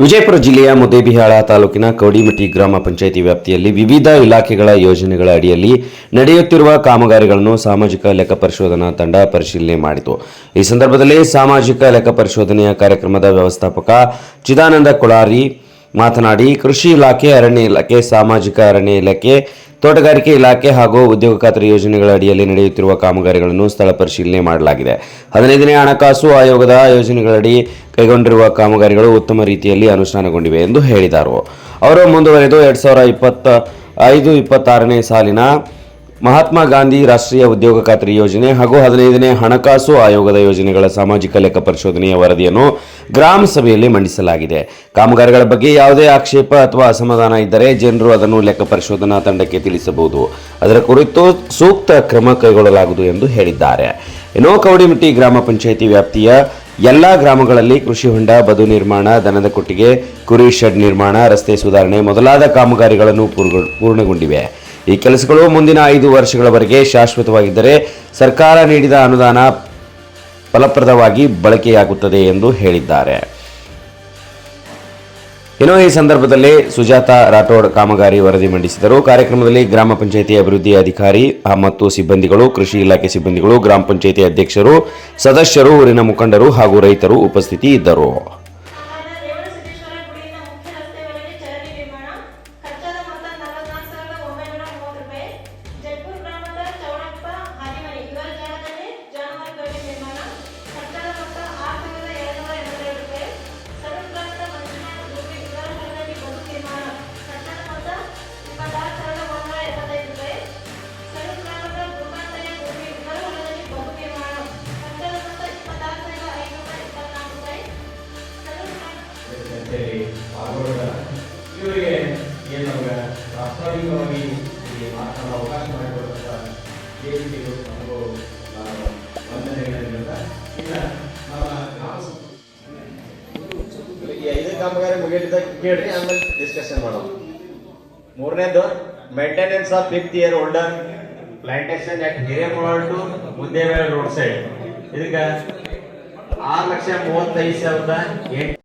ವಿಜಯಪುರ ಜಿಲ್ಲೆಯ ಮುದ್ದೇಬಿಹಾಳ ತಾಲೂಕಿನ ಕೌಡಿಮಟ್ಟಿ ಗ್ರಾಮ ಪಂಚಾಯಿತಿ ವ್ಯಾಪ್ತಿಯಲ್ಲಿ ವಿವಿಧ ಇಲಾಖೆಗಳ ಯೋಜನೆಗಳ ಅಡಿಯಲ್ಲಿ ನಡೆಯುತ್ತಿರುವ ಕಾಮಗಾರಿಗಳನ್ನು ಸಾಮಾಜಿಕ ಲೆಕ್ಕ ಪರಿಶೋಧನಾ ತಂಡ ಪರಿಶೀಲನೆ ಮಾಡಿತು. ಈ ಸಂದರ್ಭದಲ್ಲಿ ಸಾಮಾಜಿಕ ಲೆಕ್ಕ ಪರಿಶೋಧನೆಯ ಕಾರ್ಯಕ್ರಮದ ವ್ಯವಸ್ಥಾಪಕ ಚಿದಾನಂದ ಕೊಳಾರಿ ಮಾತನಾಡಿ, ಕೃಷಿ ಇಲಾಖೆ ಅರಣ್ಯ ಇಲಾಖೆ, ಸಾಮಾಜಿಕ ಅರಣ್ಯ ಇಲಾಖೆ ತೋಟಗಾರಿಕೆ ಇಲಾಖೆ ಹಾಗೂ ಉದ್ಯೋಗ ಖಾತ್ರಿ ಯೋಜನೆಗಳ ಅಡಿಯಲ್ಲಿ ನಡೆಯುತ್ತಿರುವ ಕಾಮಗಾರಿಗಳನ್ನು ಸ್ಥಳ ಪರಿಶೀಲನೆ ಮಾಡಲಾಗಿದೆ. ಹದಿನೈದನೇ ಹಣಕಾಸು ಆಯೋಗದ ಯೋಜನೆಗಳಡಿ ಕೈಗೊಂಡಿರುವ ಕಾಮಗಾರಿಗಳು ಉತ್ತಮ ರೀತಿಯಲ್ಲಿ ಅನುಷ್ಠಾನಗೊಂಡಿವೆ ಎಂದು ಹೇಳಿದರು. ಅವರು ಮುಂದುವರೆದು ಎರಡು ಸಾವಿರ ಇಪ್ಪತ್ತ ಐದು ಇಪ್ಪತ್ತಾರನೇ ಸಾಲಿನ ಮಹಾತ್ಮ ಗಾಂಧಿ ರಾಷ್ಟ್ರೀಯ ಉದ್ಯೋಗ ಖಾತ್ರಿ ಯೋಜನೆ ಹಾಗೂ ಹದಿನೈದನೇ ಹಣಕಾಸು ಆಯೋಗದ ಯೋಜನೆಗಳ ಸಾಮಾಜಿಕ ಲೆಕ್ಕ ಪರಿಶೋಧನೆಯ ವರದಿಯನ್ನು ಗ್ರಾಮ ಸಭೆಯಲ್ಲಿ ಮಂಡಿಸಲಾಗಿದೆ. ಕಾಮಗಾರಿಗಳ ಬಗ್ಗೆ ಯಾವುದೇ ಆಕ್ಷೇಪ ಅಥವಾ ಅಸಮಾಧಾನ ಇದ್ದರೆ ಜನರು ಅದನ್ನು ಲೆಕ್ಕ ಪರಿಶೋಧನಾ ತಂಡಕ್ಕೆ ತಿಳಿಸಬಹುದು. ಅದರ ಕುರಿತು ಸೂಕ್ತ ಕ್ರಮ ಕೈಗೊಳ್ಳಲಾಗುವುದು ಎಂದು ಹೇಳಿದ್ದಾರೆ. ಇನ್ನು ಕೌಡಿಮಟ್ಟಿ ಗ್ರಾಮ ಪಂಚಾಯಿತಿ ವ್ಯಾಪ್ತಿಯ ಎಲ್ಲ ಗ್ರಾಮಗಳಲ್ಲಿ ಕೃಷಿ ಹೊಂಡ, ಬದು ನಿರ್ಮಾಣ, ದನದ ಕೊಟ್ಟಿಗೆ, ಕುರಿ ಶೆಡ್ ನಿರ್ಮಾಣ, ರಸ್ತೆ ಸುಧಾರಣೆ ಮೊದಲಾದ ಕಾಮಗಾರಿಗಳನ್ನು ಪೂರ್ಣ- ಪೂರ್ಣಗೊಂಡಿವೆ. ಈ ಕೆಲಸಗಳು ಮುಂದಿನ ಐದು ವರ್ಷಗಳವರೆಗೆ ಶಾಶ್ವತವಾಗಿದ್ದರೆ ಸರ್ಕಾರ ನೀಡಿದ ಅನುದಾನ ಫಲಪ್ರದವಾಗಿ ಬಳಕೆಯಾಗುತ್ತದೆ ಎಂದು ಹೇಳಿದ್ದಾರೆ. ಇನ್ನು ಈ ಸಂದರ್ಭದಲ್ಲಿ ಸುಜಾತಾ ರಾಠೋಡ್ ಕಾಮಗಾರಿ ವರದಿ ಮಂಡಿಸಿದರು. ಕಾರ್ಯಕ್ರಮದಲ್ಲಿ ಗ್ರಾಮ ಪಂಚಾಯಿತಿ ಅಭಿವೃದ್ಧಿ ಅಧಿಕಾರಿ ಮತ್ತು ಸಿಬ್ಬಂದಿಗಳು, ಕೃಷಿ ಇಲಾಖೆ ಸಿಬ್ಬಂದಿಗಳು, ಗ್ರಾಮ ಪಂಚಾಯಿತಿ ಅಧ್ಯಕ್ಷರು, ಸದಸ್ಯರು, ಊರಿನ ಮುಖಂಡರು ಹಾಗೂ ರೈತರು ಉಪಸ್ಥಿತಿ ಇದ್ದರು. ಅಂತೇಳಿ ಪಾಲ್ಗೊಳ್ಳ ಇವರಿಗೆ ಏನು ನಮಗೆ ಪ್ರಾಸ್ತಾವಿಕವಾಗಿ ಇಲ್ಲಿ ಮಾತನಾಡೋ ಅವಕಾಶ ಮಾಡಿಕೊಡುವಂಥ ವೇದಿಕೆಗಳು ನಮಗೂ ನಾನು ವಂದನೆಗಳಿಂದ ಇನ್ನು ನಮ್ಮ ಈ ಐದು ಕಾಮಗಾರಿ ಮುಗಿದ ಕೇಳ್ರಿ, ಆಮೇಲೆ ಡಿಸ್ಕಷನ್ ಮಾಡೋಣ ಮೂರನೇದು maintenance of fifth year older plantation at Hiremal to Muddebele road side ಇದಕ್ಕೆ ಆರು ಲಕ್ಷ ಮೂವತ್ತೈದು ಸಾವಿರದ ಎಂಟು